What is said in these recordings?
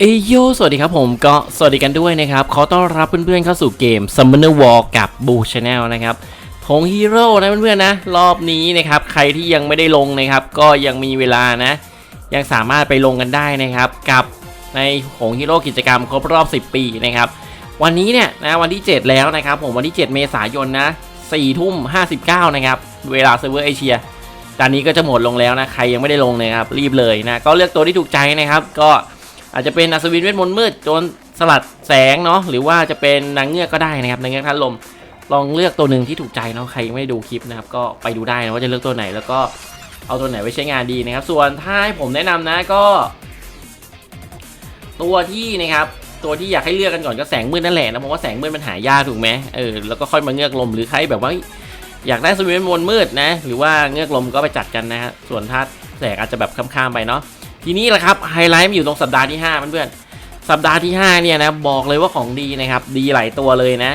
เอยโยสวัสดีครับผมก็สวัสดีกันด้วยนะครับ ขอต้อนรับเพื่อนๆเข้าสู่เกม Summoner War กับ Boo Channel นะครับผงฮีโร่นะเพื่อนๆนะ รอบนี้นะครับ ใครที่ยังไม่ได้ลงนะครับ ก็ยังมีเวลานะ ยังสามารถไปลงกันได้นะครับ กับในผงฮีโร่กิจกรรมครบรอบ 10 ปีนะครับ วันนี้เนี่ยนะวันที่ 7 แล้วนะครับ ผมวันที่ 7 เมษายนนะ4ทุ่ม59นะครับเวลาเซิร์ฟเวอร์เอเชียตอนนี้ก็จะหมดลงแล้วนะใครยังไม่ได้ลงนะครับรีบเลยนะก็เลือกตัวที่ถูกใจนะครับ ก็ อาจจะเป็นอัศวินเวทมนต์มืดโจรสลัดแสงเนาะหรือว่าจะเป็นนางเงือกก็ได้นะครับนางเงือกท่านลมลองเลือกตัวหนึ่งที่ถูกใจเนาะใครยังไม่ดูคลิปนะครับก็ไปดูได้นะว่าจะเลือกตัวไหน แล้วก็เอาตัวไหนไว้ใช้งานดีนะครับ ส่วนถ้าให้ผมแนะนำนะก็ ตัวที่นะครับตัวที่อยากให้เลือกกันก่อนก็แสงมืดนั่นแหละนะเพราะว่าแสงมืดมันหายากถูกไหมเออแล้วก็ค่อยมาเงือกลมหรือใครแบบว่าอยากได้สวิตมนต์มืดนะ หรือว่าเงือกลมก็ไปจัดกันนะฮะส่วนถ้าแสงอาจจะแบบข้ามๆไปเนาะ ทีนี้แหละครับไฮไลท์มันอยู่ตรงสัปดาห์ที่5เพื่อนๆสัปดาห์ที่5เนี่ยนะบอกเลยว่าของดีนะครับดีหลายตัวเลยนะ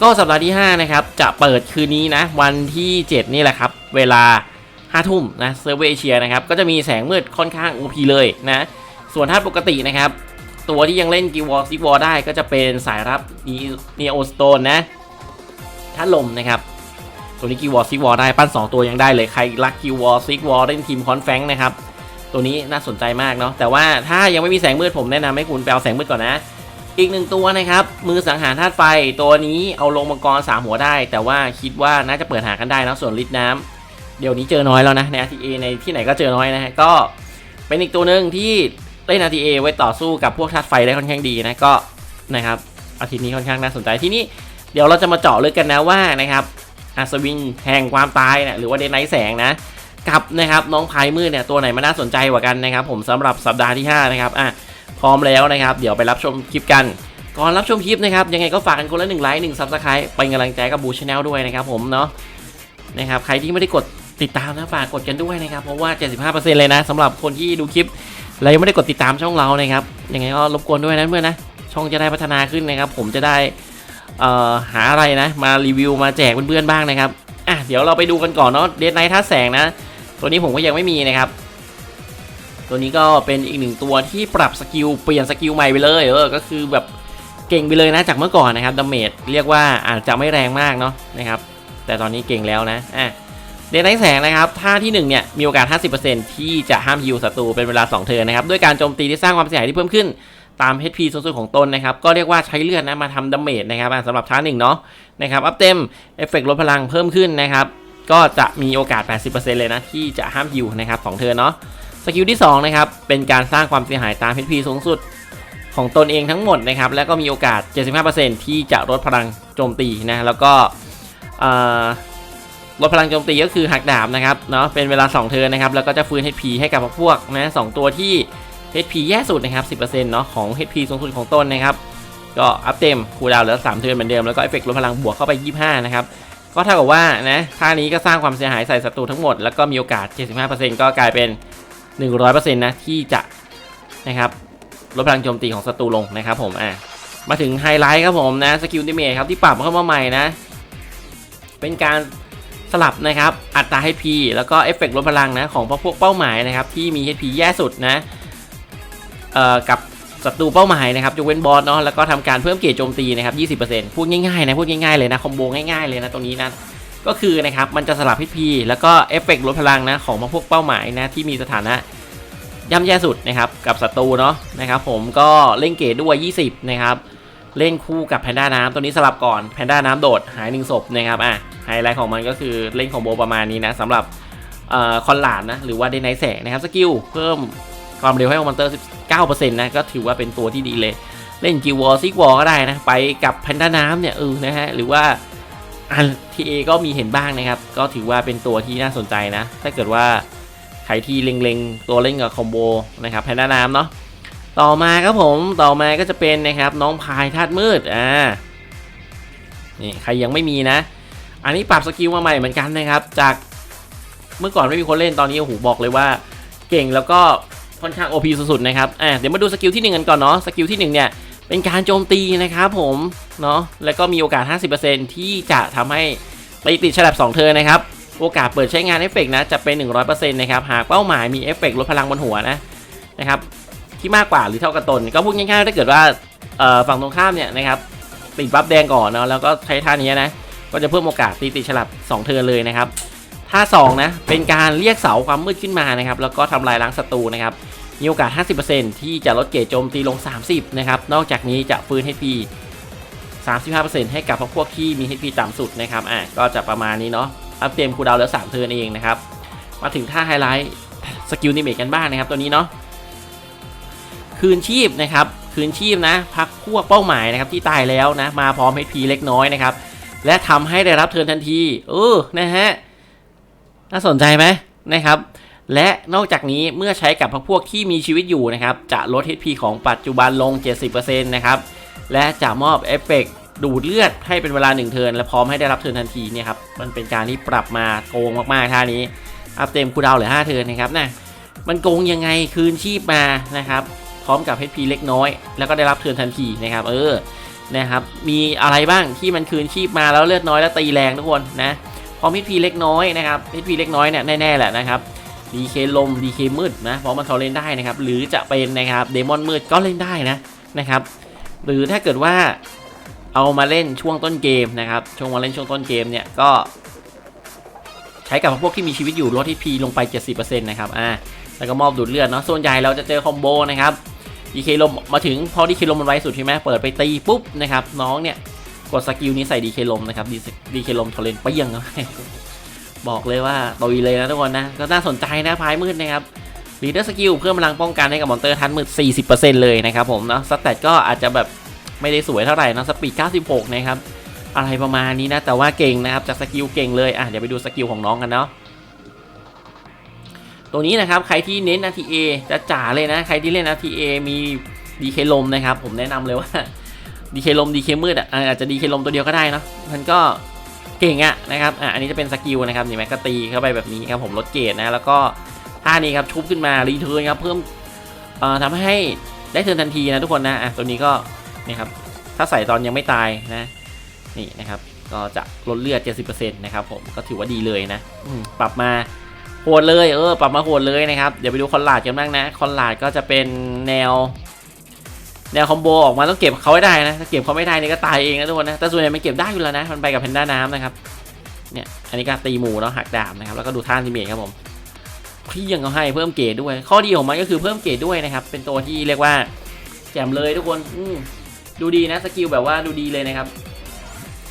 ก็สัปดาห์ที่5นะครับจะเปิดคืนนี้นะวันที่ 7 นี่แหละครับ เวลา5ทุ่มนะเซิร์ฟเวอร์เอเชียนะครับก็จะมีแสงมืดค่อนข้าง OP เลยนะส่วนถ้าปกตินะครับ ตัวที่ยังเล่นกิวอร์ซิวอร์ได้ก็จะเป็นสายรับนีโอสโตนนะถ้าลมนะครับตัวนี้กิวอร์ซิกวอร์ได้ปั้น 2 ตัวยังได้เลยใครรักกิวอร์ซิกวอร์เล่นทีมคอนแฟงนะครับ ตัวนี้น่าสนใจมากเนาะแต่ว่าถ้ายังไม่มีแสงมืดผมแนะนำให้คุณไปเอาแสงมืดก่อนนะ อีกหนึ่งตัวนะครับมือสังหารธาตุไฟตัวนี้เอาลงมังกรสามหัวได้ แต่ว่าคิดว่าน่าจะเปิดหากันได้นะส่วนลิตน้ำเดี๋ยวนี้เจอน้อยแล้วนะใน RTA ในที่ไหนก็เจอน้อยนะฮะก็เป็นอีกตัวหนึ่งที่เล่น RTA ไว้ต่อสู้กับพวกธาตุไฟได้ค่อนข้างดีนะก็นะครับอาทิตย์นี้ค่อนข้างน่าสนใจที่นี่เดี๋ยวเราจะมาเจาะลึกกันนะว่านะครับอัศวินแห่งความตายนี่ยหรือว่าเดนไนท์แสงนะ กับนะครับน้องพายมืดเนี่ยตัวไหนมันน่าสนใจกว่ากันนะครับผมสำหรับสัปดาห์ที่5นะครับอะพร้อมแล้วนะครับเดี๋ยวไปรับชมคลิปกันก่อนรับชมคลิปนะครับยังไงก็ฝากกันคนละหนึ่งไลค์หนึ่งซับสไครต์เป็นกำลังใจกับบูชแนลด้วยนะครับผมเนาะนะครับใครที่ไม่ได้กดติดตามนะฝากกดกันด้วยนะครับเพราะว่า 75%เลยนะสำหรับคนที่ดูคลิปแล้วยังไม่ได้กดติดตามช่องเรานะครับยังไงก็รบกวนด้วยนะเพื่อนนะช่องจะได้พัฒนาขึ้นนะครับ ผมจะได้เอ่อหาอะไรนะ มารีวิวมาแจกเพื่อนๆบ้างนะครับอะเดี๋ยวเราไปดูกันก่อนเนาะเดดไนท์ท่าแสงนะ ตัวนี้ผมก็ยังไม่มีนะครับ ตัวนี้ก็เป็นอีกหนึ่งตัวที่ปรับสกิลเปลี่ยนสกิลใหม่ไปเลยเออก็คือแบบเก่งไปเลยนะจากเมื่อก่อนนะครับดาเมจเรียกว่าอาจจะไม่แรงมากเนาะนะครับ แต่ตอนนี้เก่งแล้วนะอะเดนไนแสงนะครับท่าที่1เนี่ยมีโอกาส 50%ที่จะห้ามฮิวศัตรูเป็นเวลา 2 เทิร์นนะครับด้วยการโจมตีที่สร้างความเสียหายที่เพิ่มขึ้นตาม HP สูงสุดของตนนะครับก็เรียกว่าใช้เลือดนะมาทำดาเมจนะครับสำหรับท่าหนึ่งเนาะนะครับอัพเต็มเอฟเฟกต์ลดพลังเพิ่มขึ้นนะครับ ก็จะมีโอกาส 80%เลยนะ ที่จะห้ามฮิวนะครับของเธอเนาะสกิลที่2นะครับเป็นการสร้างความเสียหายตาม HP สูงสุดของตนเองทั้งหมดนะครับแล้วก็มีโอกาส 75%ที่จะลดพลังโจมตีนะแล้วก็ลดพลังโจมตีก็คือหักดาบนะครับเนาะเป็นเวลา 2 เทิร์นนะครับแล้วก็จะฟื้น HP ให้กับพวกนะสองตัวที่ HP แย่สุดนะครับ 10%เนาะของ HP สูงสุดของตนนะครับ ก็อัพเต็มคูลดาวน์เหลือ 3 เทิร์นเหมือนเดิมแล้วก็เอฟเฟกต์ลดพลังบวกเข้าไป 25 นะครับ ก็เท่ากับว่านะท่านี้ก็สร้างความเสียหายใส่ศัตรูทั้งหมด แล้วก็มีโอกาส 75%ก็กลายเป็น 100%นะที่จะนะครับลดพลังโจมตีของศัตรูลงนะครับผมอะมาถึงไฮไลท์ครับผมนะสกิลดิเมจครับที่ปรับเข้ามาใหม่นะ เป็นการสลับนะครับอัตรา HP แล้วก็เอฟเฟกต์ลดพลังนะของพวกเป้าหมายนะครับที่มี HP แย่สุดนะเอ่อกับ ศัตรูเป้าหมายนะครับยกเว้นบอสเนาะแล้วก็ทำการเพิ่มเกรดโจมตีนะครับ20%พูดง่ายๆนะพูดง่ายๆเลยนะคอมโบง่ายๆเลยนะตรงนี้นะก็คือนะครับมันจะสลับ HP แล้วก็เอฟเฟกต์ลดพลังนะของพวกเป้าหมายนะที่มีสถานะย่ำแย่สุดนะครับกับศัตรูเนาะนะครับผมก็เล่นเกรดด้วย 20นะครับเล่นคู่กับแพนด้าน้ำตัวนี้สลับก่อนแพนด้าน้ำโดดหายหนึ่งศพนะครับอะไฮไลท์ของมันก็คือเล่นคอมโบประมาณนี้นะสำหรับเอ่อคอนหลานนะหรือว่าเดนไนแสงนะครับสกิลเพิ่ม ความเร็วให้มอนเตอร์ 19%นะก็ถือว่าเป็นตัวที่ดีเลย เล่นกิวอร์ซิกวอร์ก็ได้นะ ไปกับแพนด้าน้ำเนี่ยเออนะฮะหรือว่าอันทีเอก็มีเห็นบ้างนะครับ ก็ถือว่าเป็นตัวที่น่าสนใจนะ ถ้าเกิดว่าใครที่เล็งๆ ตัวเล่นกับคอมโบนะครับแพนด้าน้ำเนาะต่อมาครับผมต่อมาก็จะเป็นนะครับน้องพายธาตุมืดอ่านี่ใครยังไม่มีนะ อันนี้ปรับสกิลมาใหม่เหมือนกันนะครับ จากเมื่อก่อนไม่มีคนเล่นตอนนี้โอ้โหบอกเลยว่า เก่งแล้วก็ ค่อนข้าง OP สุดๆนะครับอะเดี๋ยวมาดูสกิลที่ 1 กันก่อนเนาะสกิลที่ 1 เนี่ย เป็นการโจมตีนะครับผมเนาะแล้วก็มีโอกาส 50%ที่จะทำให้ไปติดฉลับ2เทิร์นะครับโอกาสเปิดใช้งานเอฟเฟกต์นะจะเป็น 100%นะครับหากเป้าหมายมีเอฟเฟกต์ลดพลังบนหัวนะนะครับที่มากกว่าหรือเท่ากับตน ก็พูดง่ายๆถ้าเกิดว่าเอ่อฝั่งตรงข้ามเนี่ยนะครับติดบัฟแดงก่อนเนาะแล้วก็ใช้ท่านี้นะก็จะเพิ่มโอกาสตีติดฉลับ 2เทิร์เลยนะครับ ท่า2นะเป็นการเรียกเสาความมืดขึ้นมานะครับแล้วก็ทำลายล้างศัตรูนะครับมีโอกาส 50%ที่จะลดเกรดโจมตีลง 30นะครับนอกจากนี้จะฟื้น HP 35%ให้กับพวกที่มี HP ต่ำสุดนะครับอะก็จะประมาณนี้เนาะอัพเต็มคูดาวเหลือ3เทิร์นเองนะครับมาถึงท่าไฮไลท์สกิลนิเมตกันบ้างนะครับตัวนี้เนาะคืนชีพนะครับคืนชีพนะพักพวกเป้าหมายนะครับที่ตายแล้วนะมาพร้อม HP เล็กน้อยนะครับและทำให้ได้รับเทิร์นทันทีเออนะฮะ น่าสนใจไหมนะครับ และนอกจากนี้เมื่อใช้กับพวกที่มีชีวิตอยู่นะครับ จะลด HP ของปัจจุบันลง 70%นะครับ และจะมอบเอฟเฟกต์ดูดเลือดให้เป็นเวลา 1 เทิร์นและพร้อมให้ได้รับเทิร์นทันทีเนี่ยครับ มันเป็นการที่ปรับมาโกงมากๆท่านี้ อัพเต็มคูดาวเหลือ 5 เทิร์นนะครับนะมันโกงยังไงคืนชีพมานะครับ พร้อมกับ HP เล็กน้อย แล้วก็ได้รับเทิร์นทันทีนะครับ เออนะครับ มีอะไรบ้างที่มันคืนชีพมาแล้วเลือดน้อยแล้วตีแรงทุกคนนะ อม HP เล็กน้อยนะครับ HP เล็กน้อยเนี่ยแน่ๆแหละนะครับ DK ลม DK มืดนะเพราะมันเขาเล่นได้นะครับ หรือจะเป็นนะครับเดมอนมืดก็เล่นได้นะนะครับ หรือถ้าเกิดว่าเอามาเล่นช่วงต้นเกมนะครับ ช่วงมาเล่นช่วงต้นเกมเนี่ยก็ ใช้กับพวกที่มีชีวิตอยู่ลด HP ลงไป 70%นะครับอ่าแล้วก็มอบดูดเลือดเนาะส่วนใหญ่เราจะเจอคอมโบนะครับ DK ลมมาถึงพอ DK ลมมันไวสุดใช่ไหมเปิดไปตีปุ๊บนะครับน้องเนี่ย กดสกิลนี้ใส่ DK ลมนะครับ DK ลมทอเลนไปยังบอกเลยว่าตุยเลยนะทุกคนนะ ก็น่าสนใจนะพายมืดนะครับลีดเดอร์สกิลเพิ่มพลังป้องกันให้กับมอนเตอร์ทันมืด 40%เลยนะครับผมเนาะสแตทก็อาจจะแบบไม่ได้สวยเท่าไหร่นะสปีด 96 นะครับ อะไรประมาณนี้นะ แต่ว่าเก่งนะครับจากสกิลเก่งเลย อะเดี๋ยวไปดูสกิลของน้องกันเนาะตัวนี้นะครับ ใครที่เน้น RTA จะจ๋าเลยนะ ใครที่เล่น RTA มี DK ลมนะครับ ผมแนะนำเลยว่า DK ลม DK มืดอะอาจจะ DK ลมตัวเดียวก็ได้นะมันก็เก่งอะนะครับอะอันนี้จะเป็นสกิลนะครับนี่แม็กก็ตีเข้าไปแบบนี้ครับผมลดเกรดนะแล้วก็ท่านี้ครับชุบขึ้นมารีเทิร์นครับเพิ่มเอ่อทำให้ได้เทิร์นทันทีนะทุกคนนะอะตัวนี้ก็นี่ครับถ้าใส่ตอนยังไม่ตายนะนี่นะครับก็จะลดเลือด 70%นะครับผมก็ถือว่าดีเลยนะปรับมาโหดเลยเออปรับมาโหดเลยนะครับเดี๋ยวไปดูคอนลาดกันบ้างนะคอนลาดก็จะเป็นแนว แนวคอมโบออกมาต้องเก็บเขาให้ได้นะถ้าเก็บเขาไม่ได้นี่ก็ตายเองนะทุกคนนะแต่ส่วนใหญ่มันเก็บได้อยู่แล้วนะมันไปกับแพนด้าน้ำนะครับเนี่ยอันนี้ก็ตีหมูเนาะหักดาบนะครับแล้วก็ดูท่าทีเมทครับผมพี่ยังเขาให้เพิ่มเกรดด้วย ข้อดีของมันก็คือเพิ่มเกรดด้วยนะครับเป็นตัวที่เรียกว่าแจ่มเลยทุกคนอืดูดีนะสกิลแบบว่าดูดีเลยนะครับ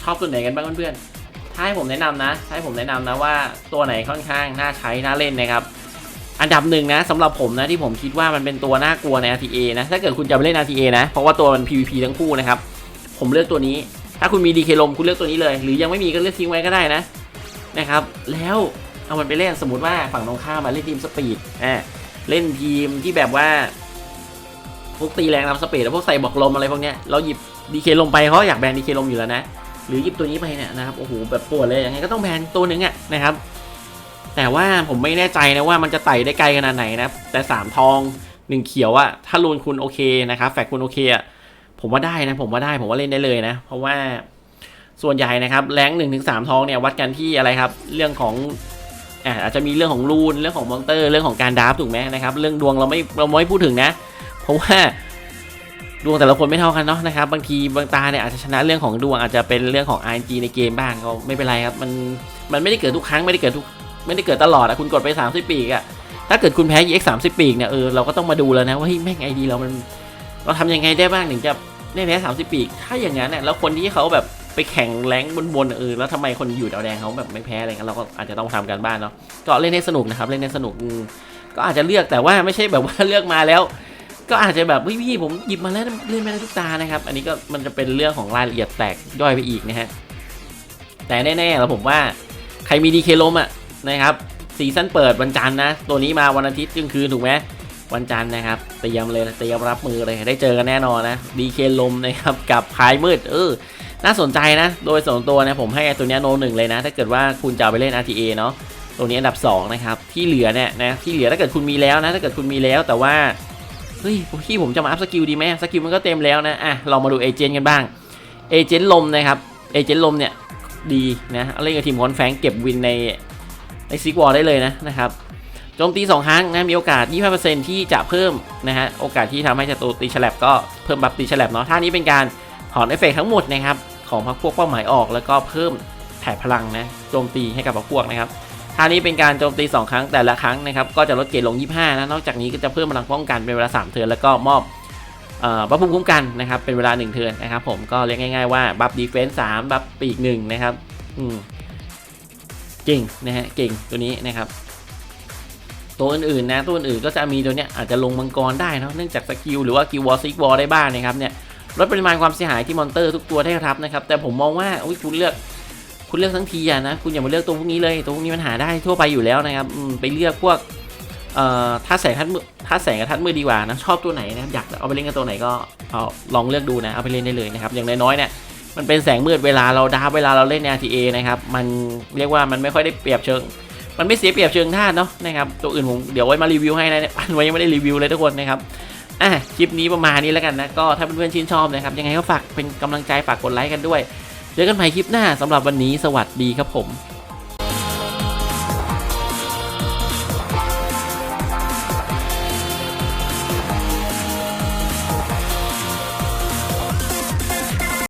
ชอบตัวไหนกันบ้างเพื่อนๆถ้าให้ผมแนะนำนะถ้าให้ผมแนะนำนะว่าตัวไหนค่อนข้างน่าใช้น่าเล่นนะครับ อันดับหนึ่งนะสำหรับผมนะที่ผมคิดว่ามันเป็นตัวน่ากลัวใน RTA นะถ้าเกิดคุณจะไปเล่น RTA นะ เพราะว่าตัวมัน PVP ทั้งคู่นะครับ ผมเลือกตัวนี้ ถ้าคุณมี DK ลมคุณเลือกตัวนี้เลย หรือยังไม่มีก็เลือกทิ้งไว้ก็ได้นะนะครับ แล้วเอามันไปเล่นสมมติว่าฝั่งตรงข้ามมาเล่นทีมสปีดอ่าเล่นทีมที่แบบว่าพวกตีแรงทำสปีดแล้วพวกใส่บอกลมอะไรพวกเนี้ยเราหยิบ DK ลมไปเขาอยากแบน DK ลมอยู่แล้วนะหรือหยิบตัวนี้ไปเนี่ยนะครับโอ้โหแบบปวดเลยยังไงก็ต้องแบนตัวหนึ่งอะนะครับ แต่ว่าผมไม่แน่ใจนะว่ามันจะไต่ได้ไกลขนาดไหนนะ แต่สามทองหนึ่งเขียวอะถ้ารูนคุณโอเคนะครับ แฟกคุณโอเคอะผมว่าได้นะ ผมว่าได้ ผมว่าเล่นได้เลยนะ เพราะว่าส่วนใหญ่นะครับแรงหนึ่งถึงสามทองเนี่ยวัดกันที่อะไรครับ เรื่องของอาจจะมีเรื่องของรูนเรื่องของมอนเตอร์ เรื่องของการดราฟถูกไหมนะครับ เรื่องดวงเราไม่เราไม่พูดถึงนะ เพราะว่าดวงแต่ละคนไม่เท่ากันเนาะนะครับบางทีบางตาเนี่ยอาจจะชนะเรื่องของดวงอาจจะเป็นเรื่องของ RNG ในเกมบ้างก็ไม่เป็นไรครับมันมันไม่ได้เกิดทุกครั้งไม่ได้เกิดทุก ไม่ได้เกิดตลอดอะคุณกดไป 30 ปีกอะถ้าเกิดคุณแพ้ EX 30 ปีกเนี่ยเออเราก็ต้องมาดูแล้วนะว่าเฮ้ยแม่งไอดีเรามันเราทำยังไงได้บ้างถึงจะได้แพ้30 ปีก ถ้าอย่างนั้นเนี่ยแล้วคนที่เขาแบบไปแข่งแรงบนๆเออแล้วทำไมคนอยู่ดาวแดงเขาแบบไม่แพ้อะไรกันเราก็อาจจะต้องทำกันบ้านเนาะก็เล่นให้สนุกนะครับเล่นให้สนุกก็อาจจะเลือกแต่ว่าไม่ใช่แบบว่าเลือกมาแล้ว ก็อาจจะแบบพี่ผมหยิบมาแล้วเล่นไม่ได้ทุกตานะครับ อันนี้ก็มันจะเป็นเรื่องของรายละเอียดแตกย่อยไปอีกนะฮะแต่แน่ๆแล้วผมว่าใครมีดีเคลมอะ นะครับซีซั่นเปิดวันจันทร์นะ ตัวนี้มาวันอาทิตย์กลางคืนถูกไหมวันจันทร์นะครับเตรียมเลยเตรียมรับมือเลยได้เจอกันแน่นอนนะดีเคลมนะครับกับพายมืดเออน่าสนใจนะ โดยส่วนตัวนะผมให้ตัวนี้โนหนึ่งเลยนะ ถ้าเกิดว่าคุณจะไปเล่น RTA เนาะตัวนี้อันดับสองนะครับ ที่เหลือเนี่ยนะที่เหลือถ้าเกิดคุณมีแล้วนะ ถ้าเกิดคุณมีแล้วแต่ว่า เฮ้ยพี่ผมจะมาอัพสกิลดีไหมสกิลมันก็เต็มแล้วนะอะเรามาดูเอเจนต์กันบ้างเอเจนต์ลมนะครับเอเจนต์ลมเนี่ยดีนะเล่นกับทีมคอนแฟงเก็บวินใน ในซิกวอลได้เลยนะนะครับโจมตี 2 ครั้งนะมีโอกาส 25%ที่จะเพิ่มนะฮะโอกาสที่ทำให้ศัตรูตีฉลับก็เพิ่มบัฟตีฉลับเนาะท่านี้เป็นการถอนเอฟเฟกทั้งหมดนะครับของพรรคพวกเป้าหมายออกแล้วก็เพิ่มแถบพลังนะโจมตีให้กับพรรคพวกนะครับท่านี้เป็นการโจมตี 2 ครั้งแต่ละครั้งนะครับก็จะลดเกรดลง 25นะนอกจากนี้ก็จะเพิ่มพลังป้องกันเป็นเวลา 3 เทิร์นแล้วก็มอบบัฟภูมิคุ้มกันนะครับเป็นเวลา 1 เทิร์นนะครับผมก็เรียกง่ายๆว่าบัฟดีเฟนส์3บัฟปีก1นะครับอืม เก่งนะฮะเก่งตัวนี้นะครับ ตัวอื่นๆนะตัวอื่นก็จะมีตัวเนี้ยอาจจะลงมังกรได้นะเนื่องจากสกิลหรือว่ากิวอลซิกวอลได้บ้างนะครับเนี่ยลดปริมาณความเสียหายที่มอนเตอร์ทุกตัวได้รับนะครับ แต่ผมมองว่าอุ๊ยคุณเลือกคุณเลือกทั้งทีอะนะคุณอย่ามาเลือกตัวพวกนี้เลยตัวพวกนี้มันหาได้ทั่วไปอยู่แล้วนะครับไปเลือกพวกเอ่อท่าแสงทัดมือท่าแสงกับทัดมือดีกว่านะชอบตัวไหนนะครับอยากเอาไปเล่นกับตัวไหนก็เอาลองเลือกดูนะเอาไปเล่นได้เลยนะครับอย่างน้อยๆเนี่ย มันเป็นแสงมืดเวลาเราดาบเวลาเราเล่นใน RTA นะครับ มันเรียกว่ามันไม่ค่อยได้เปรียบเชิง มันไม่เสียเปรียบเชิงท่าเนาะนะครับ ตัวอื่นผมเดี๋ยวไว้มารีวิวให้นะเนี่ยปันไว้ยังไม่ได้รีวิวเลยทุกคนนะครับ อะคลิปนี้ประมาณนี้แล้วกันนะ ก็ถ้าเพื่อนๆชื่นชอบนะครับ ยังไงก็ฝากเป็นกำลังใจฝากกดไลค์กันด้วย เจอกันใหม่คลิปหน้าสำหรับวันนี้สวัสดีครับผม